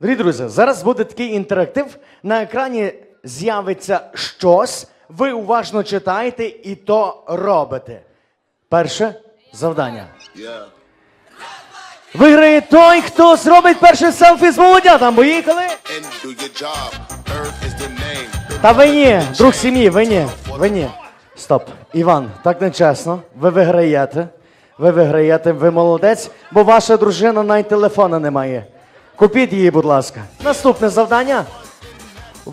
Дорогі друзі, зараз буде такий інтерактив. На екрані з'явиться щось. Ви уважно читаєте і то робите. Перше завдання. Виграє той, хто зробить перше селфі з молодятам. Поїхали! Та ви ні, друг сім'ї, ви ні, ви ні. Стоп. Іван, так не чесно. Ви виграєте. Ви виграєте, ви молодець, бо ваша дружина навіть телефона не має. Купіть її, будь ласка. Наступне завдання.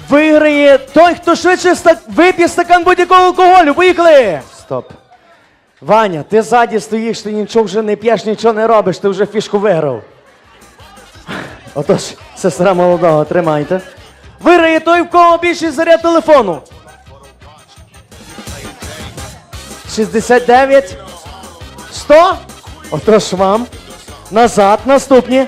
Виграє той, хто швидше вип'є стакан будь-якого алкоголю. Поїхали! Стоп. Ваня, ти ззаді стоїш, ти нічого вже не п'єш, нічого не робиш, ти вже фішку виграв. Отож, сестра молодого, тримайте. Виграє той, в кого більший заряд телефону. 69. 100. Отож вам. Назад, наступні.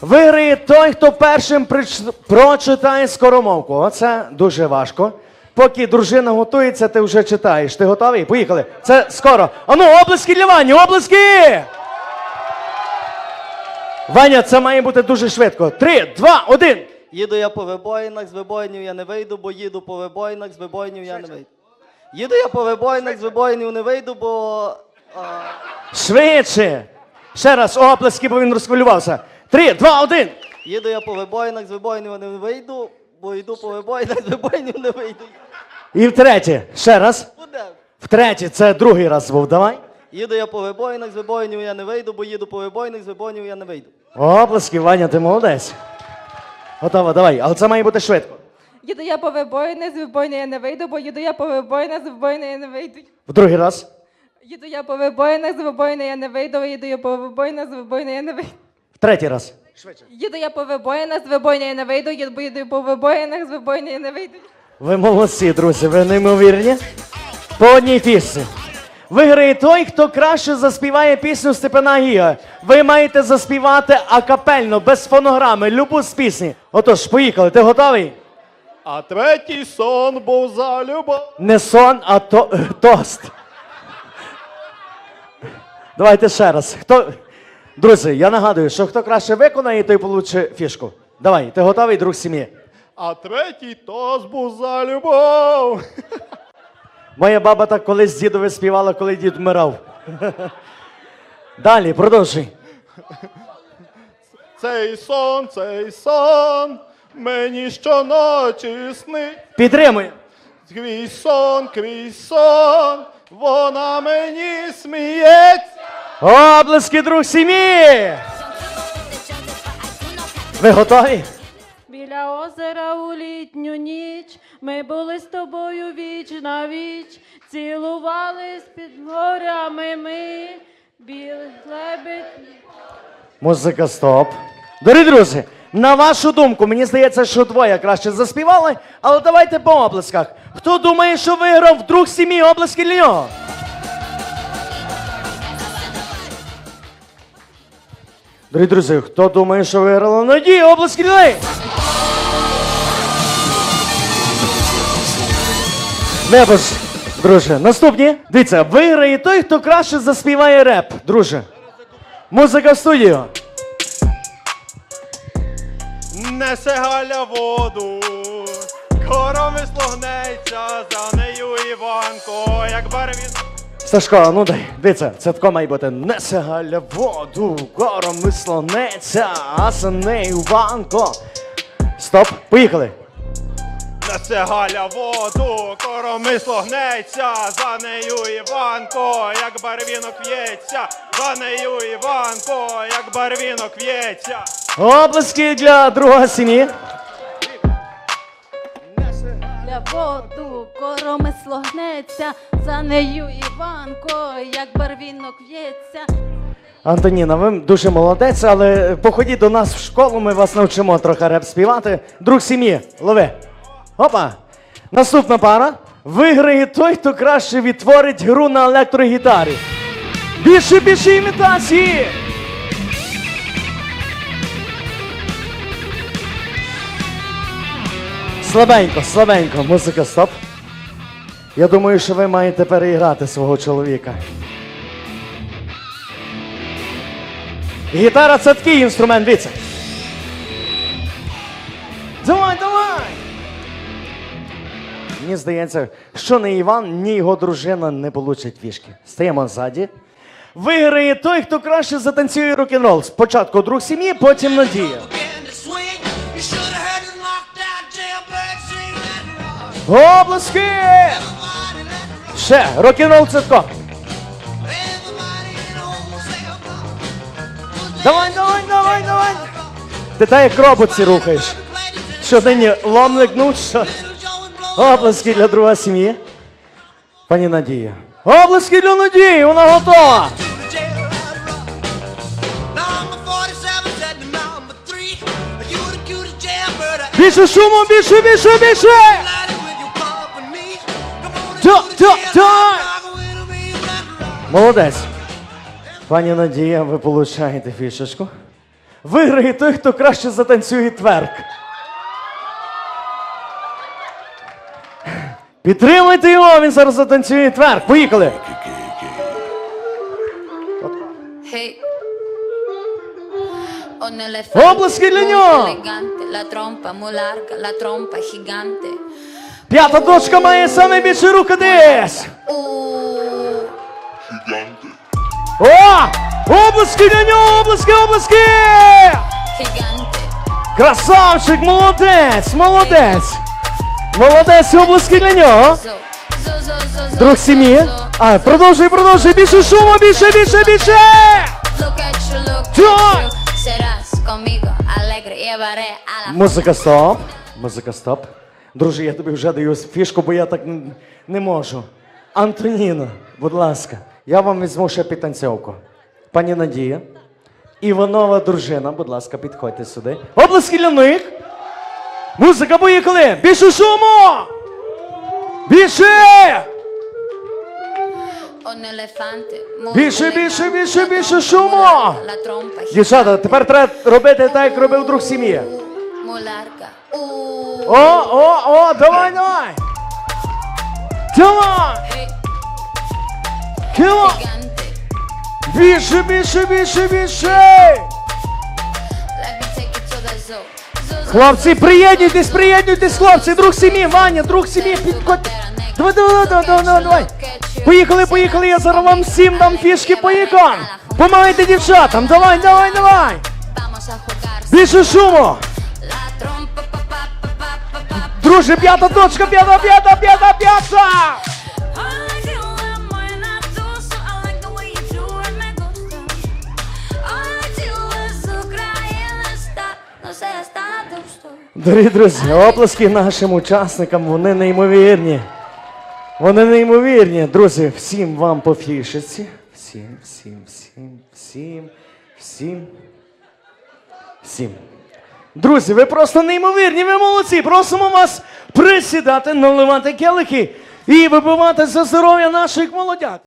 Виграє той, хто першим прич- прочитає скоромовку. Оце дуже важко. Поки дружина готується, ти вже читаєш. Ти готовий? Поїхали. Це скоро. Ану, облески для Вані, облески! Ваня, це має бути дуже швидко. Три, два, один. Їду я по вибоїнах, з вибоїнів я не вийду, бо їду по вибоїнах, з вибоїнів я не вийду. Їду я по вибоїнах, з вибоїнів не вийду, бо. А, Швидше. Ще раз оплески, бо він розхвилювався. Три, два, один. їду я по вибоїнах, з вибоїнів не вийду, бо йду по вибоїнах, з вибоїнів не вийду. І втретє. Ще раз. Буде. Втретє, це другий раз був. Давай. Їду я по вибоїнах, з вибоїнів я не вийду, бо їду по вибоїнах, з вибоїнів я не вийду. Оплески, Ваня, ти молодець. Готово, давай. Але це має бути швидко. Їду я по вибоїни, з вибоїни я не вийду, бо їду я по вибоїнах, з вибоїни я не вийду. В другий раз. Їду я по вибоїнах, з вибоїни я не вийду, їду я по вибоїнах, з вибоїни я не вийду. Третій раз. Їду я по вибоїнах, з вибоїни я не вийду, їду їду по вибоїнах, з вибоїни я не вийду. Ви молодці, друзі, ви неймовірні. По одній пісні. Виграє той, хто краще заспіває пісню Степана Гіга. Ви маєте заспівати акапельно, без фонограми, любу з пісні. Отож, поїхали. Ти готовий? А третій сон був за любов. Не сон, а то, тост. Давайте ще раз. Хто... Друзі, я нагадую, що хто краще виконає, той получить фішку. Давай, ти готовий, друг сім'ї? А третій був за любов. Моя баба так колись дідові співала, коли дід вмирав. Далі, продовжуй. Цей сон, цей сон, мені щоночі снить. Підтримуй. Крізь сон, крізь сон, вона мені сміється. Облески, друг сім'ї! Ви готові? Біля озера у літню ніч ми були з тобою віч на віч, цілувались під горями ми, білий лебедь. Музика стоп. Дорогі друзі, на вашу думку, мені здається, що двоє краще заспівали, але давайте по облесках. Хто думає, що виграв друг сім'ї облески для нього? Дорогі друзі, хто думає, що виграла Надія, облески для неї? Друже. Наступні. Дивіться, виграє той, хто краще заспіває реп, друже. Музика в студію. Несе Галя воду, короми слогнеться, за нею Іванко, як барвін. Сашко, ну дай, дивіться, це тако має бути. Несе Галя воду, гором вислонеться, а за нею ванко. Стоп, поїхали. Несе Галя воду, коромисло гнеться, за нею Іванко, як барвінок в'ється, за нею Іванко, як барвінок в'ється. Облески для друга сім'ї. Воду коромисло гнеться, за нею Іванко, як барвінок в'ється. Антоніна, ви дуже молодець, але походіть до нас в школу, ми вас навчимо трохи реп співати. Друг сім'ї, лови. Опа. Наступна пара. Виграє той, хто краще відтворить гру на електрогітарі. Більше більше імітації. Слабенько, слабенько, музика, стоп. Я думаю, що ви маєте переіграти свого чоловіка. Гітара це такий інструмент, дивіться. Давай, давай! Мені здається, що ні Іван, ні його дружина не получать фішки. Стаємо ззаді. Виграє той, хто краще затанцює рок-н-рол. Спочатку друг сім'ї, потім Надія. Home say a rock. Давай, давай, давай, давай. Ти так як роботці рухаєш. Що нині ломник, ну що? Обласки для друга сім'ї. Пані Надія. Обласки для Надії, вона готова. Number 47 said to number 3. You the cutest jailbird I Більше шуму, більше, більше, більше! Let it rock. Молодець. Пані Надія, ви получаєте фішечку. Виграє той, хто краще затанцює тверк. Підтримуйте його, він зараз затанцює тверк. Поїхали. Обласки для muy нього! П'ята дочка має саме більше рука десь. О! Обласки для нього, обласки, обласки! Красавчик, молодець, молодець. Молодець, обласки для нього. Друг сім'ї. А, продовжуй, продовжуй, більше шуму, більше, більше, більше! Музика стоп. Музика стоп. Друже, я тобі вже даю фішку, бо я так не можу. Антоніна, будь ласка, я вам візьму ще підтанцьовку. Пані Надія. Іванова дружина, будь ласка, підходьте сюди. Обласки для них. Музика, поїхали! Більше шуму! Більше! Більше, більше, більше, більше шуму! Дівчата, тепер треба робити так, як робив друг сім'ї. О, о, о, давай, давай! Давай! gigante. Більше, більше, більше, більше! Хлопці, приєднуйтесь, приєднуйтесь, хлопці, друг сім'ї, Ваня, друг сім'ї, підходь. Давай, давай, давай, давай, давай, давай. Поїхали, поїхали, я зараз вам всім дам фішки, поїхали. Помагайте дівчатам, давай, давай, давай. Більше шуму. Друже, п'ята точка, п'ята, п'ята, п'ята, п'ята. Дорогі друзі, оплески нашим учасникам, вони неймовірні. Вони неймовірні. Друзі, всім вам по фішиці. Всім, всім, всім, всім, всім. Всім. Друзі, ви просто неймовірні, ви молодці. Просимо вас присідати, наливати келихи і вибивати за здоров'я наших молодят.